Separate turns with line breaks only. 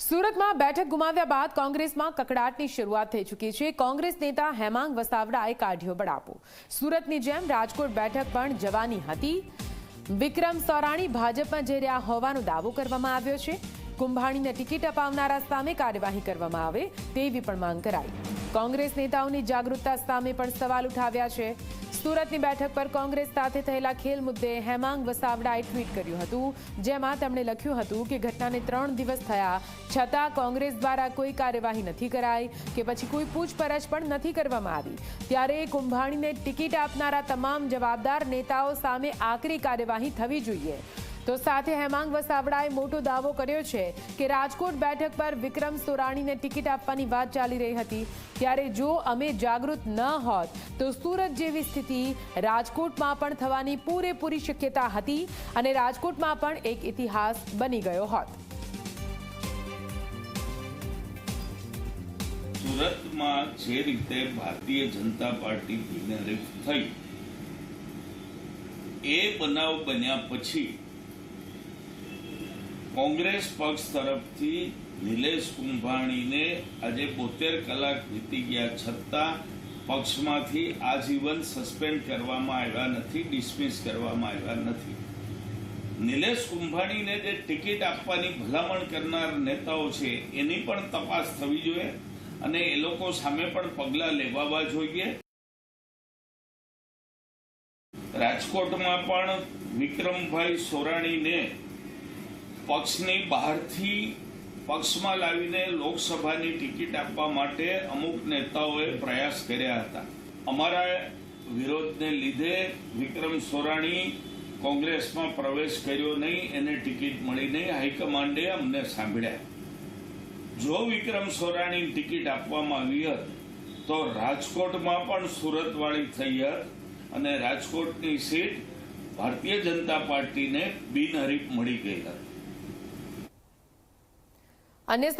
સુરતમાં બેઠક ગુમાવ્યા બાદ કોંગ્રેસમાં કકડાટની શરૂઆત થઈ ચૂકી છે. કોંગ્રેસ નેતા હેમાંગ વસાવડાએ કાઢ્યો બળાપો. સુરતની જેમ રાજકોટ બેઠક પણ જવાની હતી. વિક્રમ સોરાણી ભાજપમાં જઈ રહ્યા હોવાનો દાવો કરવામાં આવ્યો છે. કુંભાણીને ટિકિટ અપાવનારા સામે કાર્યવાહી કરવામાં આવે તેવી પણ માંગ કરાઈ. કોંગ્રેસ નેતાઓની જાગૃતતા સામે પણ સવાલ ઉઠાવ્યા છે. સુરતની બેઠક પર કોંગ્રેસ સાથે થયેલા ખેલ મુદ્દે હેમાંગ વસાવડાએ ટ્વીટ કર્યું હતું, જેમાં તેમણે લખ્યું હતું કે ઘટનાને ત્રણ દિવસ થયા, છતાં કોંગ્રેસ દ્વારા કોઈ કાર્યવાહી નથી કરાઈ, કે પછી કોઈ પૂછપરછ પણ નથી કરવામાં આવી. ત્યારે કુંભાણીને ટિકિટ આપનારા તમામ જવાબદાર નેતાઓ સામે આકરી કાર્યવાહી થવી જોઈએ. તો સાથે હેમાંગ વસાવડાએ મોટો દાવો કર્યો છે કે રાજકોટ બેઠક પર વિક્રમ સોરાણીને ટિકિટ આપવાની વાત ચાલી રહી હતી. ત્યારે જો અમે જાગૃત ન હોત, તો સુરત જેવી સ્થિતિ રાજકોટમાં પણ થવાની પૂરેપૂરી શક્યતા હતી અને રાજકોટમાં પણ એક ઇતિહાસ બની ગયો હોત.
સુરતમાં જે રીતે ભારતીય જનતા પાર્ટી થઈ, એ બનાવ બન્યા પછી કોંગ્રેસ પક્ષ તરફથી નિલેશ કુંભાણીને આજે બોતેર કલાક વીતી ગયા છતાં પક્ષમાંથી આજીવન સસ્પેન્ડ કરવામાં આવ્યા નથી, ડિસમિસ કરવામાં આવ્યા નથી. નિલેશ કુંભાણીને જે ટિકિટ આપવાની ભલામણ કરનાર નેતાઓ છે, એની પણ તપાસ થવી જોઈએ અને એ લોકો સામે પણ પગલાં લેવાવા જોઈએ. રાજકોટમાં પણ વિક્રમભાઈ સોરાણીને પક્ષની બહારથી પક્ષમાં લાવીને લોકસભાની ટિકિટ આપવા માટે અમુક નેતાઓએ પ્રયાસ કર્યા હતા. અમારા વિરોધને લીધે વિક્રમ સોરાણી કોંગ્રેસમાં પ્રવેશ કર્યો નહીં, એને ટિકિટ મળી નહીં. હાઈકમાન્ડે અમને સાંભળ્યા. જો વિક્રમ સોરાણી ટિકિટ આપવામાં આવી હતી, તો રાજકોટમાં પણ સુરતવાળી થઈ હતી અને રાજકોટની સીટ ભારતીય જનતા પાર્ટીને બિનહરીફ મળી ગઈ હતી.
અન્ય